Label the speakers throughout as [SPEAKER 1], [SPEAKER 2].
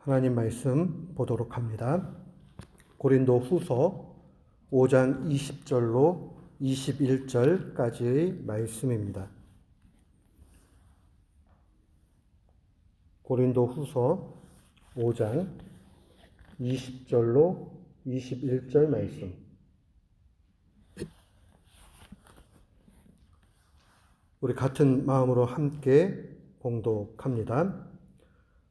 [SPEAKER 1] 하나님 말씀 보도록 합니다. 고린도 후서 5장 20절로 21절까지의 말씀입니다. 고린도 후서 5장 20절로 21절 말씀. 우리 같은 마음으로 함께 봉독합니다.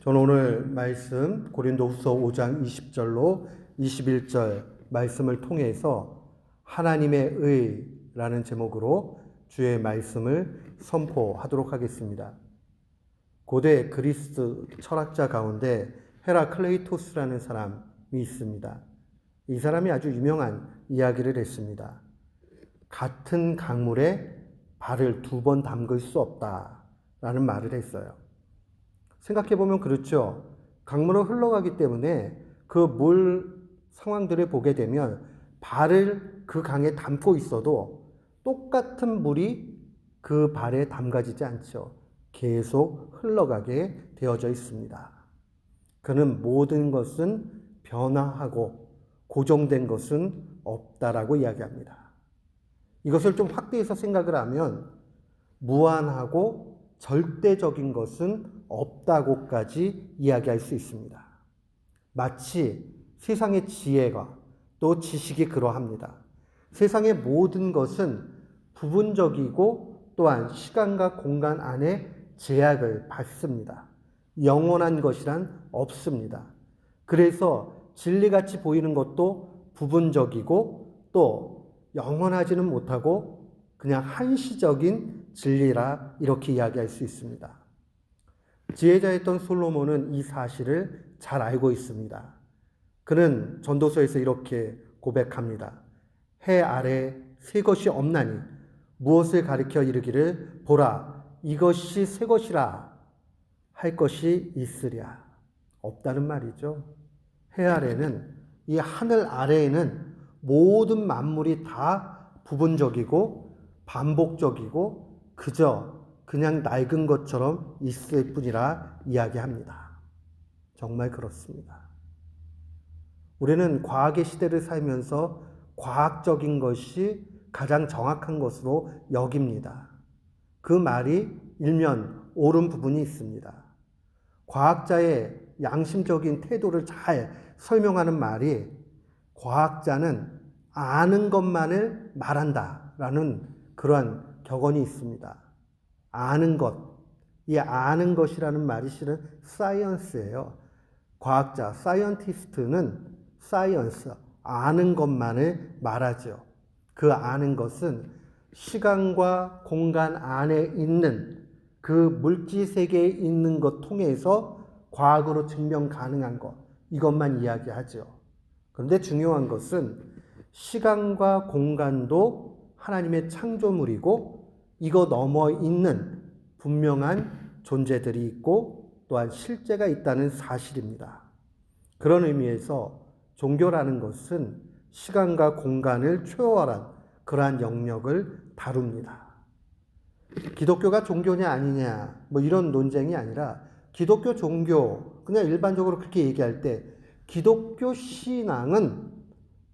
[SPEAKER 1] 저는 오늘 말씀 고린도후서 5장 20절로 21절 말씀을 통해서 하나님의 의라는 제목으로 주의 말씀을 선포하도록 하겠습니다. 고대 그리스 철학자 가운데 헤라클레이토스라는 사람이 있습니다. 이 사람이 아주 유명한 이야기를 했습니다. 같은 강물에 발을 두 번 담글 수 없다라는 말을 했어요. 생각해 보면 그렇죠. 강물은 흘러가기 때문에 그 물 상황들을 보게 되면 발을 그 강에 담고 있어도 똑같은 물이 그 발에 담가지지 않죠. 계속 흘러가게 되어져 있습니다. 그는 모든 것은 변화하고 고정된 것은 없다라고 이야기합니다. 이것을 좀 확대해서 생각을 하면 무한하고 절대적인 것은 없다고까지 이야기할 수 있습니다. 마치 세상의 지혜가 또 지식이 그러합니다. 세상의 모든 것은 부분적이고 또한 시간과 공간 안에 제약을 받습니다. 영원한 것이란 없습니다. 그래서 진리같이 보이는 것도 부분적이고 또 영원하지는 못하고 그냥 한시적인 진리라 이렇게 이야기할 수 있습니다. 지혜자였던 솔로몬은 이 사실을 잘 알고 있습니다. 그는 전도서에서 이렇게 고백합니다. 해 아래 새 것이 없나니 무엇을 가리켜 이르기를 보라 이것이 새 것이라 할 것이 있으랴 없다는 말이죠. 해 아래는 이 하늘 아래에는 모든 만물이 다 부분적이고 반복적이고 그저 그냥 낡은 것처럼 있을 뿐이라 이야기합니다. 정말 그렇습니다. 우리는 과학의 시대를 살면서 과학적인 것이 가장 정확한 것으로 여깁니다. 그 말이 일면 옳은 부분이 있습니다. 과학자의 양심적인 태도를 잘 설명하는 말이 과학자는 아는 것만을 말한다라는 그러한 격언이 있습니다. 아는 것. 이 아는 것이라는 말이 실은 사이언스예요. 과학자, 사이언티스트는 사이언스, 아는 것만을 말하죠. 그 아는 것은 시간과 공간 안에 있는 그 물질 세계에 있는 것 통해서 과학으로 증명 가능한 것, 이것만 이야기하죠. 그런데 중요한 것은 시간과 공간도 하나님의 창조물이고 이거 넘어 있는 분명한 존재들이 있고 또한 실제가 있다는 사실입니다. 그런 의미에서 종교라는 것은 시간과 공간을 초월한 그러한 영역을 다룹니다. 기독교가 종교냐 아니냐 뭐 이런 논쟁이 아니라 기독교 종교 그냥 일반적으로 그렇게 얘기할 때 기독교 신앙은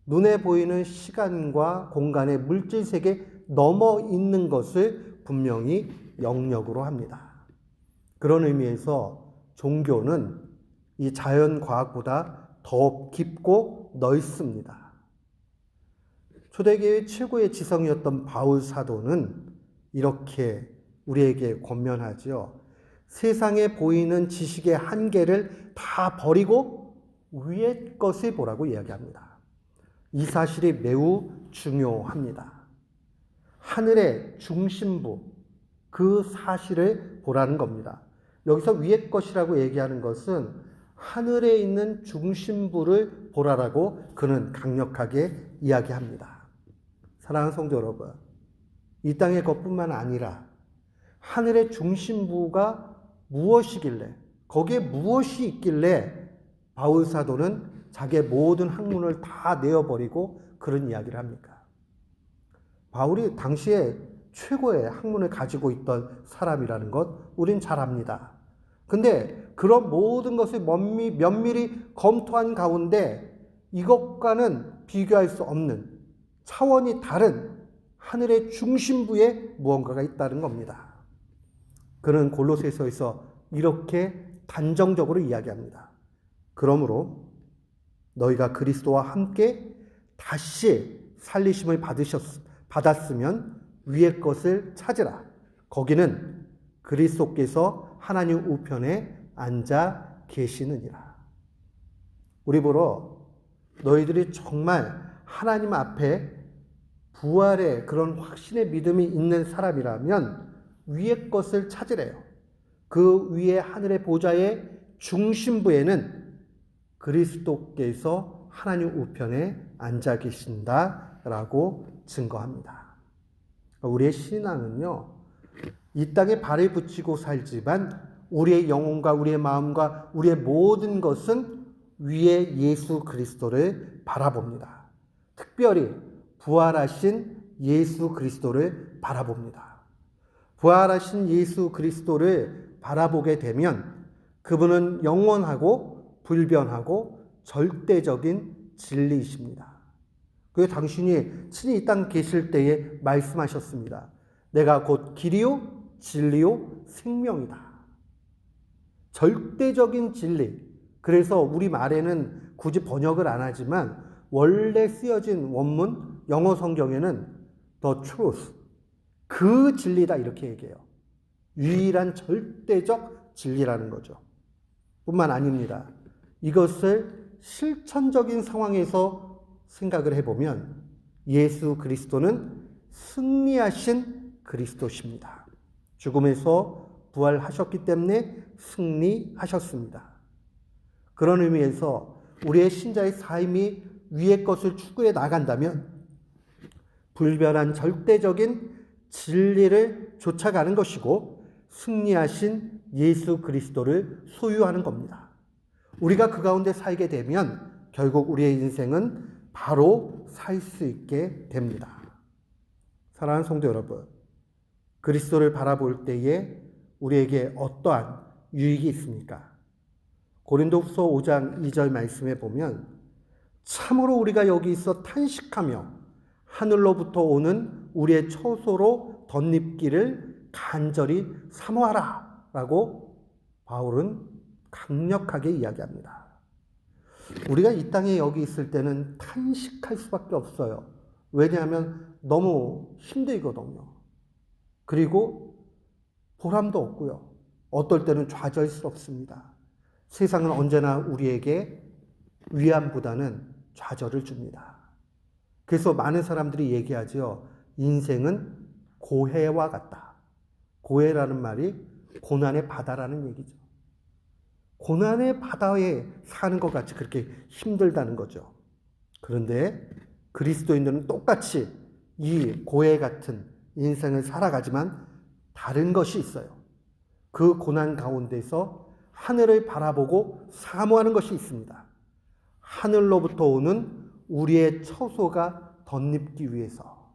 [SPEAKER 1] 눈에 보이는 시간과 공간의 물질 세계 넘어 있는 것을 분명히 영역으로 합니다. 그런 의미에서 종교는 이 자연 과학보다 더 깊고 넓습니다. 초대교회 최고의 지성이었던 바울 사도는 이렇게 우리에게 권면하지요. 세상에 보이는 지식의 한계를 다 버리고 위의 것을 보라고 이야기합니다. 이 사실이 매우 중요합니다. 하늘의 중심부, 그 사실을 보라는 겁니다. 여기서 위의 것이라고 얘기하는 것은 하늘에 있는 중심부를 보라라고 그는 강력하게 이야기합니다. 사랑하는 성도 여러분, 이 땅의 것뿐만 아니라 하늘의 중심부가 무엇이길래 거기에 무엇이 있길래 바울 사도는 자기의 모든 학문을 다 내어버리고 그런 이야기를 합니까? 바울이 당시에 최고의 학문을 가지고 있던 사람이라는 것 우린 잘 압니다. 근데 그런 모든 것을 면밀, 면밀히 검토한 가운데 이것과는 비교할 수 없는 차원이 다른 하늘의 중심부에 무언가가 있다는 겁니다. 그는 골로새서에서 이렇게 단정적으로 이야기합니다. 그러므로 너희가 그리스도와 함께 다시 살리심을 받으셨, 받았으면 위의 것을 찾으라. 거기는 그리스도께서 하나님 우편에 앉아 계시느니라. 우리 보러 너희들이 정말 하나님 앞에 부활의 그런 확신의 믿음이 있는 사람이라면 위의 것을 찾으래요. 그 위에 하늘의 보좌의 중심부에는 그리스도께서 하나님 우편에 앉아 계신다라고 증거합니다. 우리의 신앙은요, 이 땅에 발을 붙이고 살지만 우리의 영혼과 우리의 마음과 우리의 모든 것은 위에 예수 그리스도를 바라봅니다. 특별히 부활하신 예수 그리스도를 바라봅니다. 부활하신 예수 그리스도를 바라보게 되면 그분은 영원하고 불변하고 절대적인 진리이십니다. 그 당신이 친히 이 땅 계실 때에 말씀하셨습니다. 내가 곧 길이요, 진리요, 생명이다. 절대적인 진리. 그래서 우리 말에는 굳이 번역을 안 하지만 원래 쓰여진 원문 영어 성경에는 the truth 그 진리다 이렇게 얘기해요. 유일한 절대적 진리라는 거죠. 뿐만 아닙니다. 이것을 실천적인 상황에서 생각을 해보면 예수 그리스도는 승리하신 그리스도십니다. 죽음에서 부활하셨기 때문에 승리하셨습니다. 그런 의미에서 우리의 신자의 삶이 위의 것을 추구해 나간다면 불변한 절대적인 진리를 쫓아가는 것이고 승리하신 예수 그리스도를 소유하는 겁니다. 우리가 그 가운데 살게 되면 결국 우리의 인생은 바로 살 수 있게 됩니다. 사랑하는 성도 여러분, 그리스도를 바라볼 때에 우리에게 어떠한 유익이 있습니까? 고린도후서 5장 2절 말씀에 보면 참으로 우리가 여기 있어 탄식하며 하늘로부터 오는 우리의 처소로 덧입기를 간절히 사모하라 라고 바울은 강력하게 이야기합니다. 우리가 이 땅에 여기 있을 때는 탄식할 수밖에 없어요. 왜냐하면 너무 힘들거든요. 그리고 보람도 없고요. 어떨 때는 좌절스럽습니다. 세상은 언제나 우리에게 위안보다는 좌절을 줍니다. 그래서 많은 사람들이 얘기하죠. 인생은 고해와 같다. 고해라는 말이 고난의 바다라는 얘기죠. 고난의 바다에 사는 것 같이 그렇게 힘들다는 거죠. 그런데 그리스도인들은 똑같이 이 고해 같은 인생을 살아가지만 다른 것이 있어요. 그 고난 가운데서 하늘을 바라보고 사모하는 것이 있습니다. 하늘로부터 오는 우리의 처소가 덧입기 위해서.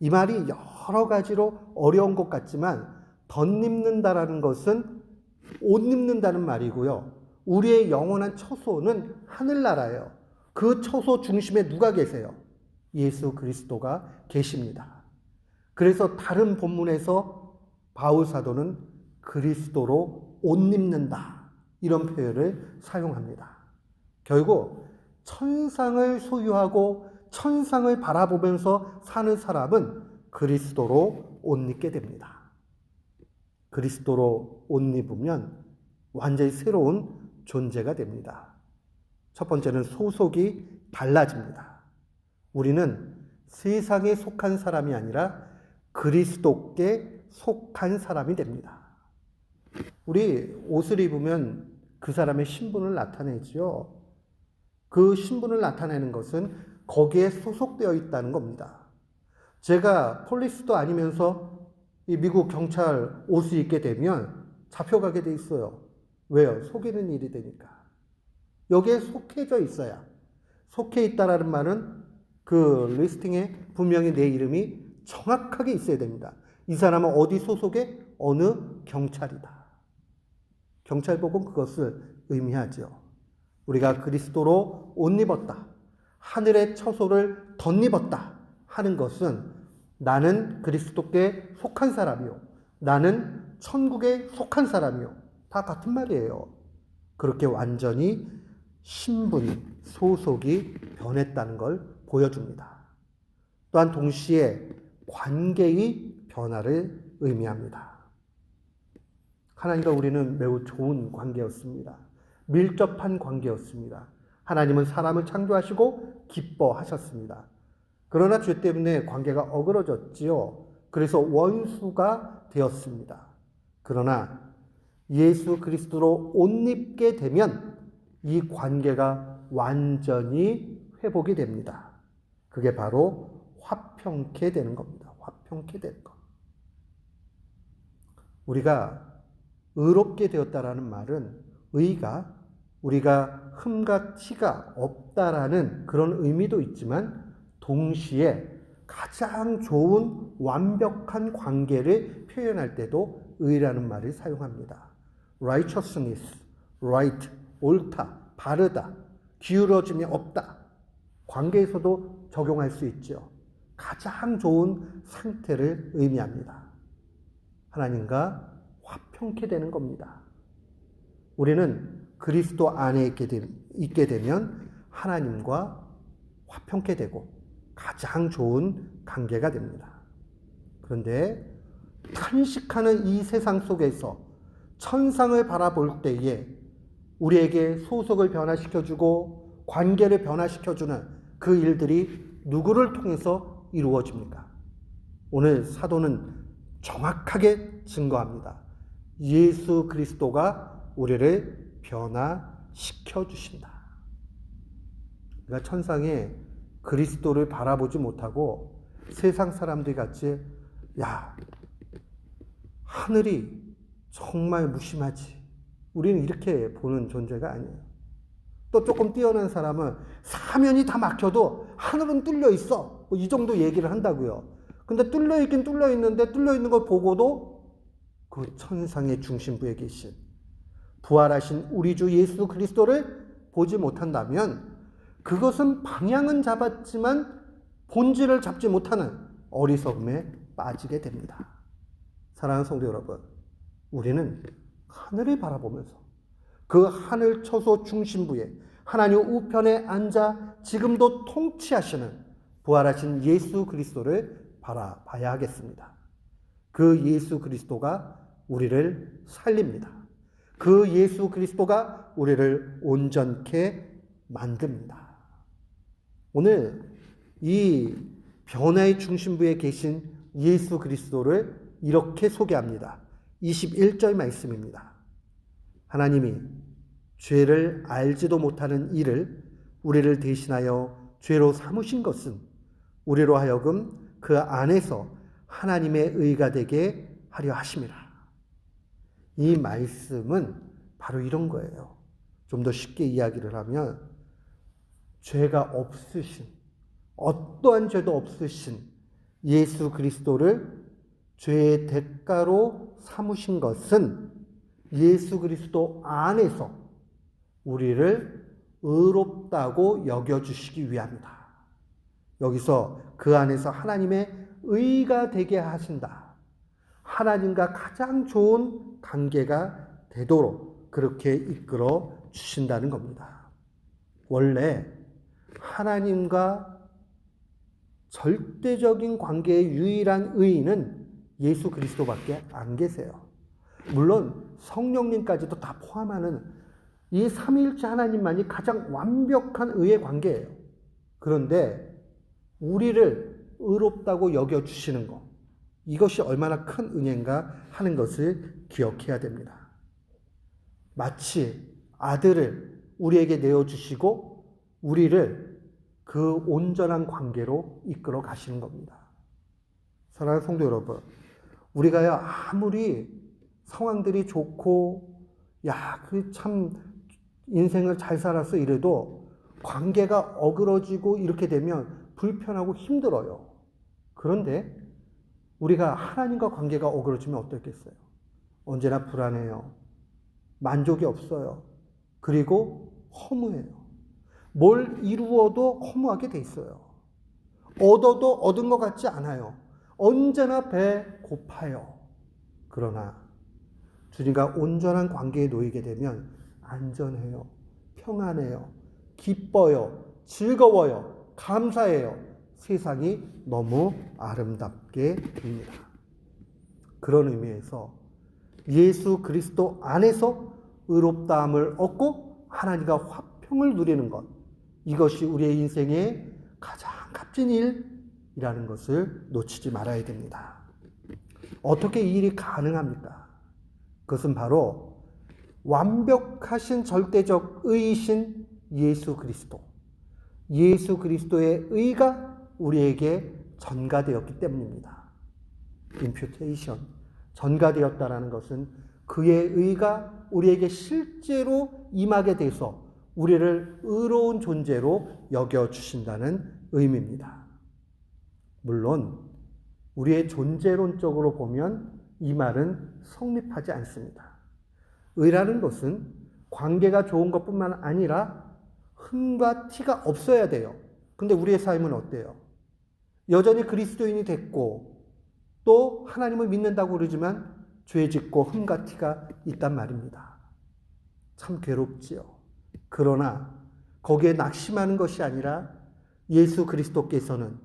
[SPEAKER 1] 이 말이 여러 가지로 어려운 것 같지만 덧입는다라는 것은 옷 입는다는 말이고요. 우리의 영원한 처소는 하늘나라예요. 그 처소 중심에 누가 계세요? 예수 그리스도가 계십니다. 그래서 다른 본문에서 바울 사도는 그리스도로 옷 입는다. 이런 표현을 사용합니다. 결국 천상을 소유하고 천상을 바라보면서 사는 사람은 그리스도로 옷 입게 됩니다. 그리스도로 옷 입으면 완전히 새로운 존재가 됩니다. 첫 번째는 소속이 달라집니다. 우리는 세상에 속한 사람이 아니라 그리스도께 속한 사람이 됩니다. 우리 옷을 입으면 그 사람의 신분을 나타내지요. 그 신분을 나타내는 것은 거기에 소속되어 있다는 겁니다. 제가 폴리스도 아니면서 이 미국 경찰 옷을 입게 되면 잡혀가게 돼 있어요. 왜요? 속이는 일이 되니까. 여기에 속해져 있어야. 속해 있다라는 말은 그 리스팅에 분명히 내 이름이 정확하게 있어야 됩니다. 이 사람은 어디 소속의 어느 경찰이다. 경찰복은 그것을 의미하죠. 우리가 그리스도로 옷 입었다. 하늘의 처소를 덧입었다. 하는 것은 나는 그리스도께 속한 사람이요. 나는 천국에 속한 사람이요. 다 같은 말이에요. 그렇게 완전히 신분이, 소속이 변했다는 걸 보여줍니다. 또한 동시에 관계의 변화를 의미합니다. 하나님과 우리는 매우 좋은 관계였습니다. 밀접한 관계였습니다. 하나님은 사람을 창조하시고 기뻐하셨습니다. 그러나 죄 때문에 관계가 어그러졌지요. 그래서 원수가 되었습니다. 그러나 예수 그리스도로 옷 입게 되면 이 관계가 완전히 회복이 됩니다. 그게 바로 화평케 되는 겁니다. 화평케 되는 것. 우리가 의롭게 되었다라는 말은 의가 우리가 흠과 티가 없다라는 그런 의미도 있지만 동시에 가장 좋은 완벽한 관계를 표현할 때도 의라는 말을 사용합니다. righteousness, right, 옳다, 바르다, 기울어짐이 없다. 관계에서도 적용할 수 있죠. 가장 좋은 상태를 의미합니다. 하나님과 화평케 되는 겁니다. 우리는 그리스도 안에 있게 되면 하나님과 화평케 되고 가장 좋은 관계가 됩니다. 그런데 탄식하는 이 세상 속에서 천상을 바라볼 때에 우리에게 소속을 변화시켜주고 관계를 변화시켜주는 그 일들이 누구를 통해서 이루어집니까? 오늘 사도는 정확하게 증거합니다. 예수 그리스도가 우리를 변화시켜 주신다. 그러니까 천상에 그리스도를 바라보지 못하고 세상 사람들 같이 야 하늘이 정말 무심하지. 우리는 이렇게 보는 존재가 아니에요. 또 조금 뛰어난 사람은 사면이 다 막혀도 하늘은 뚫려 있어. 뭐 이 정도 얘기를 한다고요. 근데 뚫려 있긴 뚫려 있는데 뚫려 있는 걸 보고도 그 천상의 중심부에 계신 부활하신 우리 주 예수 그리스도를 보지 못한다면 그것은 방향은 잡았지만 본질을 잡지 못하는 어리석음에 빠지게 됩니다. 사랑하는 성도 여러분, 우리는 하늘을 바라보면서 그 하늘 처소 중심부에 하나님 우편에 앉아 지금도 통치하시는 부활하신 예수 그리스도를 바라봐야 하겠습니다. 그 예수 그리스도가 우리를 살립니다. 그 예수 그리스도가 우리를 온전케 만듭니다. 오늘 이 변화의 중심부에 계신 예수 그리스도를 이렇게 소개합니다. 21절 말씀입니다. 하나님이 죄를 알지도 못하는 이를 우리를 대신하여 죄로 삼으신 것은 우리로 하여금 그 안에서 하나님의 의가 되게 하려 하심이라. 이 말씀은 바로 이런 거예요. 좀 더 쉽게 이야기를 하면 죄가 없으신 어떠한 죄도 없으신 예수 그리스도를 죄의 대가로 삼으신 것은 예수 그리스도 안에서 우리를 의롭다고 여겨주시기 위함이다. 여기서 그 안에서 하나님의 의가 되게 하신다. 하나님과 가장 좋은 관계가 되도록 그렇게 이끌어 주신다는 겁니다. 원래 하나님과 절대적인 관계의 유일한 의인은 예수 그리스도밖에 안 계세요. 물론 성령님까지도 다 포함하는 이 삼위일체 하나님만이 가장 완벽한 의의 관계예요. 그런데 우리를 의롭다고 여겨 주시는 것 이것이 얼마나 큰 은혜인가 하는 것을 기억해야 됩니다. 마치 아들을 우리에게 내어 주시고 우리를 그 온전한 관계로 이끌어 가시는 겁니다. 사랑하는 성도 여러분, 우리가요, 아무리 상황들이 좋고, 야, 그 참 인생을 잘 살았어 이래도 관계가 어그러지고 이렇게 되면 불편하고 힘들어요. 그런데 우리가 하나님과 관계가 어그러지면 어떻겠어요? 언제나 불안해요. 만족이 없어요. 그리고 허무해요. 뭘 이루어도 허무하게 돼 있어요. 얻어도 얻은 것 같지 않아요. 언제나 배 고파요. 그러나 주님과 온전한 관계에 놓이게 되면 안전해요. 평안해요. 기뻐요. 즐거워요. 감사해요. 세상이 너무 아름답게 됩니다. 그런 의미에서 예수 그리스도 안에서 의롭다함을 얻고 하나님과 화평을 누리는 것. 이것이 우리의 인생의 가장 값진 일이라는 것을 놓치지 말아야 됩니다. 어떻게 이 일이 가능합니까? 그것은 바로 완벽하신 절대적 의이신 예수 그리스도. 예수 그리스도의 의가 우리에게 전가되었기 때문입니다. imputation. 전가되었다라는 것은 그의 의가 우리에게 실제로 임하게 돼서 우리를 의로운 존재로 여겨 주신다는 의미입니다. 물론 우리의 존재론적으로 보면 이 말은 성립하지 않습니다. 의라는 것은 관계가 좋은 것 뿐만 아니라 흠과 티가 없어야 돼요. 근데 우리의 삶은 어때요? 여전히 그리스도인이 됐고 또 하나님을 믿는다고 그러지만 죄 짓고 흠과 티가 있단 말입니다. 참 괴롭지요. 그러나 거기에 낙심하는 것이 아니라 예수 그리스도께서는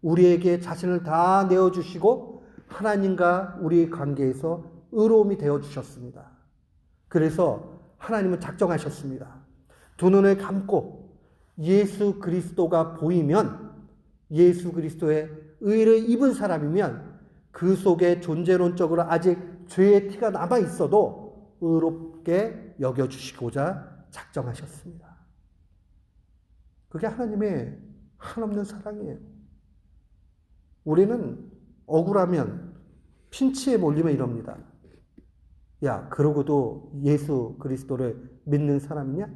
[SPEAKER 1] 우리에게 자신을 다 내어주시고 하나님과 우리의 관계에서 의로움이 되어주셨습니다. 그래서 하나님은 작정하셨습니다. 두 눈을 감고 예수 그리스도가 보이면 예수 그리스도의 의를 입은 사람이면 그 속에 존재론적으로 아직 죄의 티가 남아 있어도 의롭게 여겨주시고자 작정하셨습니다. 그게 하나님의 한없는 사랑이에요. 우리는 억울하면 핀치에 몰리면 이럽니다. 야, 그러고도 예수 그리스도를 믿는 사람이냐?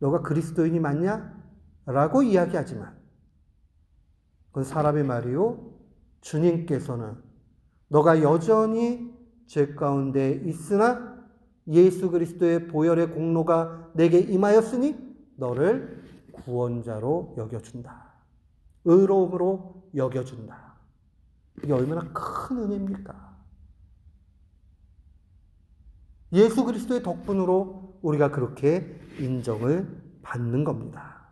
[SPEAKER 1] 너가 그리스도인이 맞냐? 라고 이야기하지만, 그건 사람의 말이요. 주님께서는 너가 여전히 죄 가운데 있으나 예수 그리스도의 보혈의 공로가 내게 임하였으니 너를 구원자로 여겨준다. 의로움으로 여겨준다. 이게 얼마나 큰 은혜입니까? 예수 그리스도의 덕분으로 우리가 그렇게 인정을 받는 겁니다.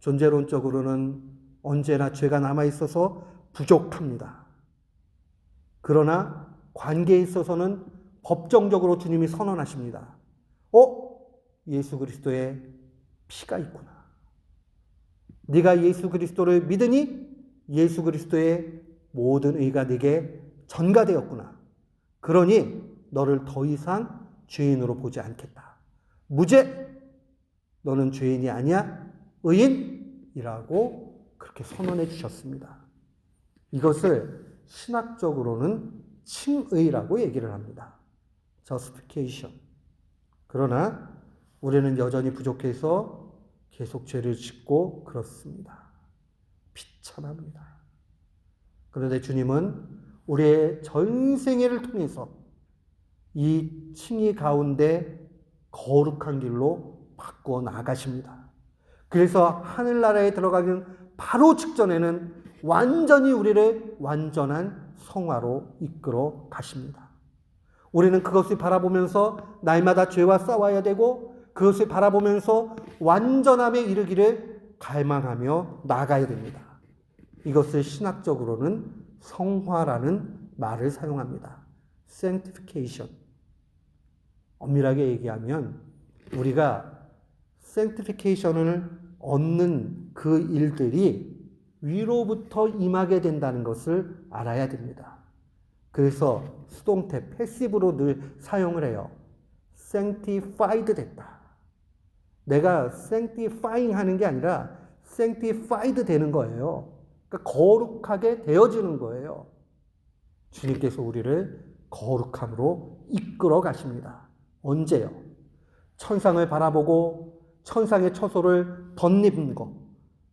[SPEAKER 1] 존재론적으로는 언제나 죄가 남아 있어서 부족합니다. 그러나 관계에 있어서는 법정적으로 주님이 선언하십니다. 어? 예수 그리스도의 피가 있구나. 네가 예수 그리스도를 믿으니 예수 그리스도의 모든 의가 네게 전가되었구나. 그러니 너를 더 이상 죄인으로 보지 않겠다. 무죄. 너는 죄인이 아니야. 의인이라고 그렇게 선언해 주셨습니다. 이것을 신학적으로는 칭의라고 얘기를 합니다. Justification. 그러나 우리는 여전히 부족해서 계속 죄를 짓고 그렇습니다. 비참합니다. 그런데 주님은 우리의 전생애를 통해서 이 칭의 가운데 거룩한 길로 바꾸어 나가십니다. 그래서 하늘나라에 들어가기 바로 직전에는 완전히 우리를 완전한 성화로 이끌어 가십니다. 우리는 그것을 바라보면서 날마다 죄와 싸워야 되고 그것을 바라보면서 완전함에 이르기를 갈망하며 나가야 됩니다. 이것을 신학적으로는 성화라는 말을 사용합니다. sanctification. 엄밀하게 얘기하면 우리가 sanctification을 얻는 그 일들이 위로부터 임하게 된다는 것을 알아야 됩니다. 그래서 수동태 패시브로 늘 사용을 해요. sanctified 됐다. 내가 sanctifying 하는 게 아니라 sanctified 되는 거예요. 그러니까 거룩하게 되어지는 거예요. 주님께서 우리를 거룩함으로 이끌어 가십니다. 언제요? 천상을 바라보고 천상의 처소를 덧입는 것.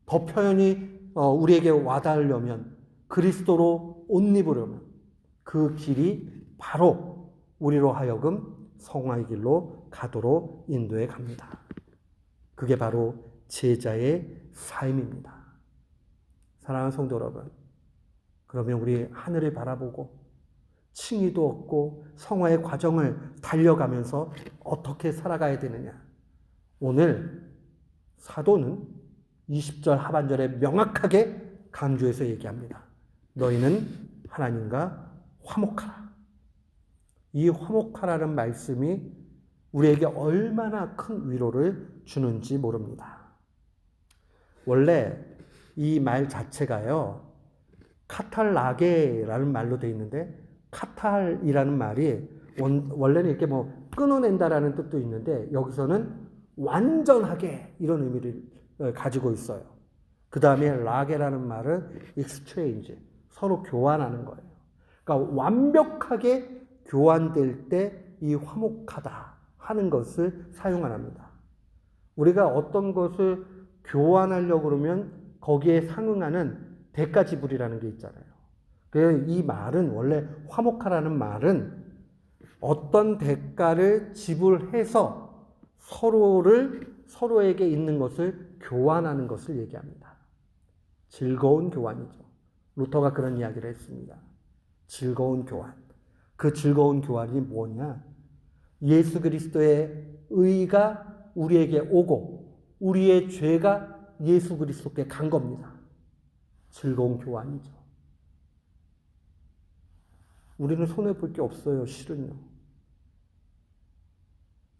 [SPEAKER 1] 더 표현이 어, 우리에게 와닿으려면 그리스도로 옷 입으려면 그 길이 바로 우리로 하여금 성화의 길로 가도록 인도해 갑니다. 그게 바로 제자의 삶입니다. 사랑하는 성도 여러분, 그러면 우리 하늘을 바라보고 칭의도 얻고 성화의 과정을 달려가면서 어떻게 살아가야 되느냐? 오늘 사도는 20절 하반절에 명확하게 강조해서 얘기합니다. 너희는 하나님과 화목하라. 이 화목하라는 말씀이 우리에게 얼마나 큰 위로를 주는지 모릅니다. 원래 이 말 자체가요, 카탈라게라는 말로 되어 있는데, 카탈이라는 말이 원, 원래는 이렇게 뭐 끊어낸다라는 뜻도 있는데, 여기서는 완전하게 이런 의미를 어, 가지고 있어요. 그 다음에 라게라는 말은 exchange, 서로 교환하는 거예요. 그러니까 완벽하게 교환될 때 이 화목하다 하는 것을 사용합니다. 우리가 어떤 것을 교환하려고 그러면 거기에 상응하는 대가 지불이라는 게 있잖아요. 이 말은 원래 화목하라는 말은 어떤 대가를 지불해서 서로를 서로에게 있는 것을 교환하는 것을 얘기합니다. 즐거운 교환이죠. 루터가 그런 이야기를 했습니다. 즐거운 교환. 그 즐거운 교환이 뭐냐? 예수 그리스도의 의가 우리에게 오고 우리의 죄가 예수 그리스도께 간 겁니다. 즐거운 교환이죠. 우리는 손해 볼 게 없어요, 실은요.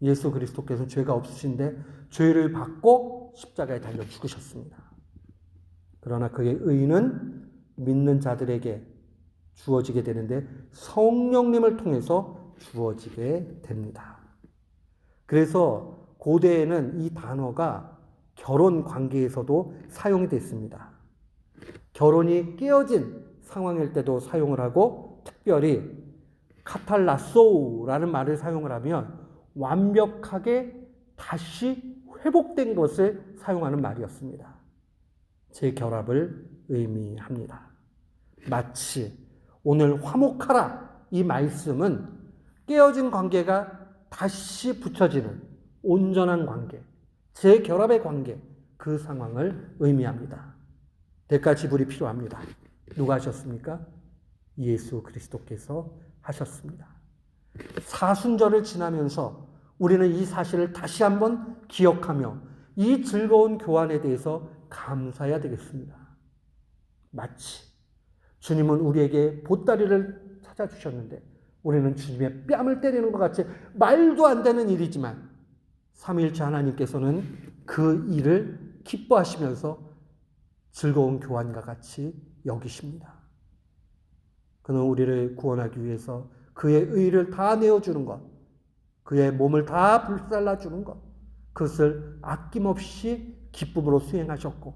[SPEAKER 1] 예수 그리스도께서 죄가 없으신데 죄를 받고 십자가에 달려 죽으셨습니다. 그러나 그의 의는 믿는 자들에게 주어지게 되는데 성령님을 통해서 주어지게 됩니다. 그래서 고대에는 이 단어가 결혼 관계에서도 사용이 됐습니다. 결혼이 깨어진 상황일 때도 사용을 하고 특별히 카탈라소라는 말을 사용을 하면 완벽하게 다시 회복된 것을 사용하는 말이었습니다. 재결합을 의미합니다. 마치 오늘 화목하라 이 말씀은 깨어진 관계가 다시 붙여지는 온전한 관계, 재결합의 관계, 그 상황을 의미합니다. 대가 지불이 필요합니다. 누가 하셨습니까? 예수 그리스도께서 하셨습니다. 사순절을 지나면서 우리는 이 사실을 다시 한번 기억하며 이 즐거운 교환에 대해서 감사해야 되겠습니다. 마치 주님은 우리에게 보따리를 찾아주셨는데 우리는 주님의 뺨을 때리는 것 같이 말도 안 되는 일이지만 삼일째 하나님께서는 그 일을 기뻐하시면서 즐거운 교환과 같이 여기십니다. 그는 우리를 구원하기 위해서 그의 의를 다 내어주는 것, 그의 몸을 다 불살라주는 것, 그것을 아낌없이 기쁨으로 수행하셨고,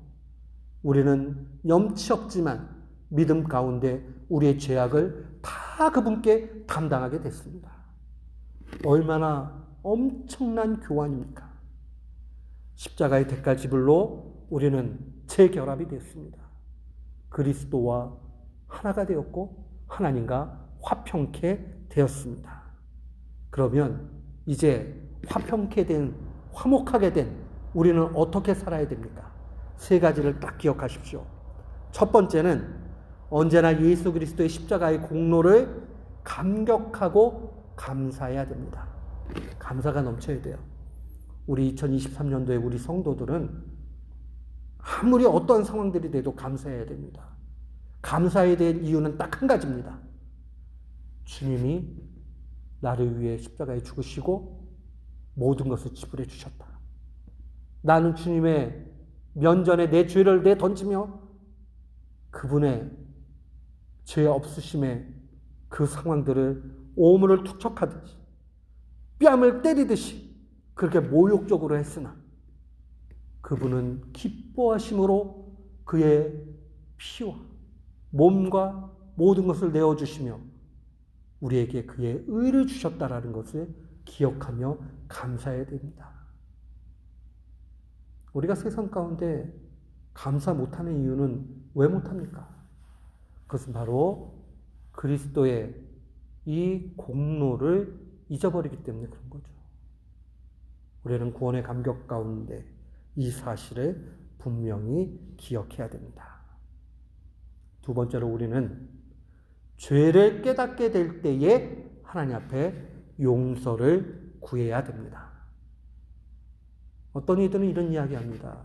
[SPEAKER 1] 우리는 염치 없지만 믿음 가운데 우리의 죄악을 다 그분께 담당하게 됐습니다. 얼마나 엄청난 교환입니까? 십자가의 대가 지불로 우리는 재결합이 됐습니다. 그리스도와 하나가 되었고 하나님과 화평케 되었습니다. 그러면 이제 화평케 된 화목하게 된 우리는 어떻게 살아야 됩니까? 세 가지를 딱 기억하십시오. 첫 번째는 언제나 예수 그리스도의 십자가의 공로를 감격하고 감사해야 됩니다. 감사가 넘쳐야 돼요. 우리 2023년도에 우리 성도들은 아무리 어떤 상황들이 돼도 감사해야 됩니다. 감사해야 될 이유는 딱 한 가지입니다. 주님이 나를 위해 십자가에 죽으시고 모든 것을 지불해 주셨다. 나는 주님의 면전에 내 죄를 내 던지며 그분의 죄 없으심의 그 상황들을 오물을 투척하듯이 뺨을 때리듯이 그렇게 모욕적으로 했으나 그분은 기뻐하심으로 그의 피와 몸과 모든 것을 내어주시며 우리에게 그의 의를 주셨다라는 것을 기억하며 감사해야 됩니다. 우리가 세상 가운데 감사 못하는 이유는 왜 못합니까? 그것은 바로 그리스도의 이 공로를 잊어버리기 때문에 그런 거죠. 우리는 구원의 감격 가운데 이 사실을 분명히 기억해야 됩니다. 두 번째로 우리는 죄를 깨닫게 될 때에 하나님 앞에 용서를 구해야 됩니다. 어떤 이들은 이런 이야기 합니다.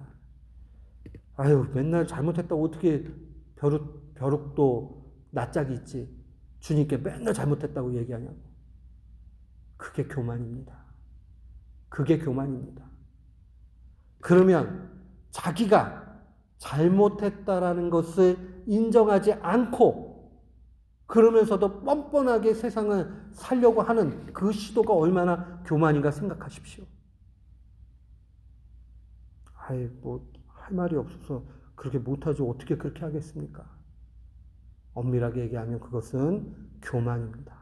[SPEAKER 1] 아유, 맨날 잘못했다고 어떻게 벼룩, 벼룩도 낯짝이 있지. 주님께 맨날 잘못했다고 얘기하냐고. 그게 교만입니다. 그게 교만입니다. 그러면 자기가 잘못했다라는 것을 인정하지 않고 그러면서도 뻔뻔하게 세상을 살려고 하는 그 시도가 얼마나 교만인가 생각하십시오. 아이, 뭐, 할 말이 없어서 그렇게 못하죠. 어떻게 그렇게 하겠습니까? 엄밀하게 얘기하면 그것은 교만입니다.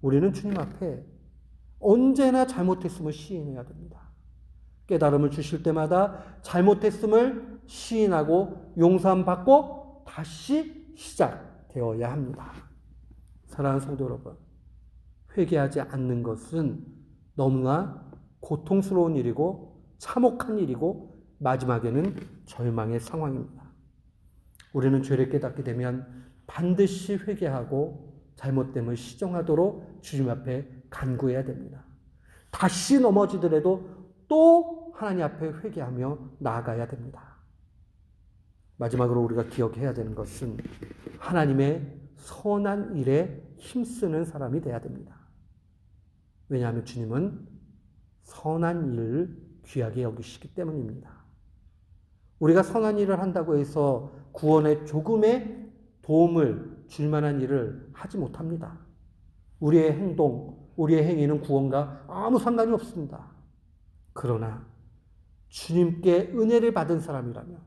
[SPEAKER 1] 우리는 주님 앞에 언제나 잘못했음을 시인해야 됩니다. 깨달음을 주실 때마다 잘못했음을 시인하고 용서함 받고 다시 시작되어야 합니다. 사랑하는 성도 여러분, 회개하지 않는 것은 너무나 고통스러운 일이고 참혹한 일이고 마지막에는 절망의 상황입니다. 우리는 죄를 깨닫게 되면 반드시 회개하고 잘못됨을 시정하도록 주님 앞에 간구해야 됩니다. 다시 넘어지더라도 또 하나님 앞에 회개하며 나아가야 됩니다. 마지막으로 우리가 기억해야 되는 것은 하나님의 선한 일에 힘쓰는 사람이 되어야 됩니다. 왜냐하면 주님은 선한 일을 귀하게 여기시기 때문입니다. 우리가 선한 일을 한다고 해서 구원에 조금의 도움을 줄 만한 일을 하지 못합니다. 우리의 행동, 우리의 행위는 구원과 아무 상관이 없습니다. 그러나 주님께 은혜를 받은 사람이라면,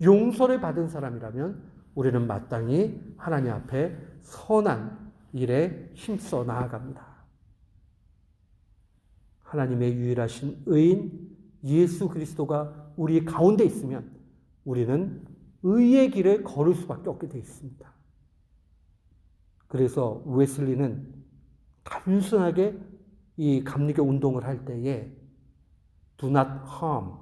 [SPEAKER 1] 용서를 받은 사람이라면 우리는 마땅히 하나님 앞에 선한 일에 힘써 나아갑니다. 하나님의 유일하신 의인 예수 그리스도가 우리 가운데 있으면 우리는 의의 길을 걸을 수밖에 없게 되어 있습니다. 그래서 웨슬리는 단순하게 이 감리교 운동을 할 때에 do not harm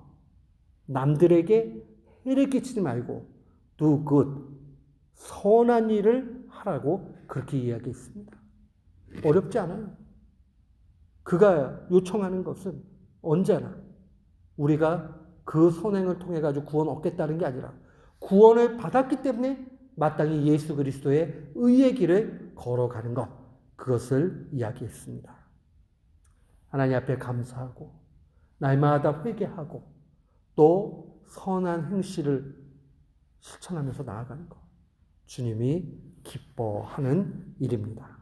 [SPEAKER 1] 남들에게 해를 끼치지 말고 do good 선한 일을 하라고 그렇게 이야기했습니다. 어렵지 않아요. 그가 요청하는 것은 언제나 우리가 그 선행을 통해 가지고 구원 얻겠다는 게 아니라 구원을 받았기 때문에 마땅히 예수 그리스도의 의의 길을 걸어가는 것 그것을 이야기했습니다. 하나님 앞에 감사하고 날마다 회개하고 또 선한 행실을 실천하면서 나아가는 것 주님이 기뻐하는 일입니다.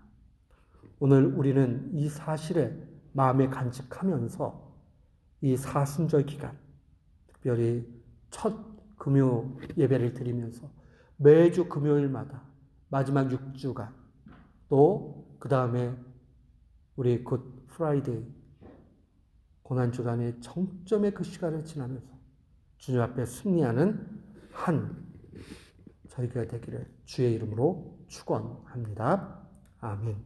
[SPEAKER 1] 오늘 우리는 이 사실에 마음에 간직하면서 이 사순절 기간 특별히 첫 금요 예배를 드리면서 매주 금요일마다 마지막 6주간 또 그 다음에 우리 굿 프라이데이 고난주간의 정점의 그 시간을 지나면서 주님 앞에 승리하는 한 저희가 되기를 주의 이름으로 축원합니다. 아멘.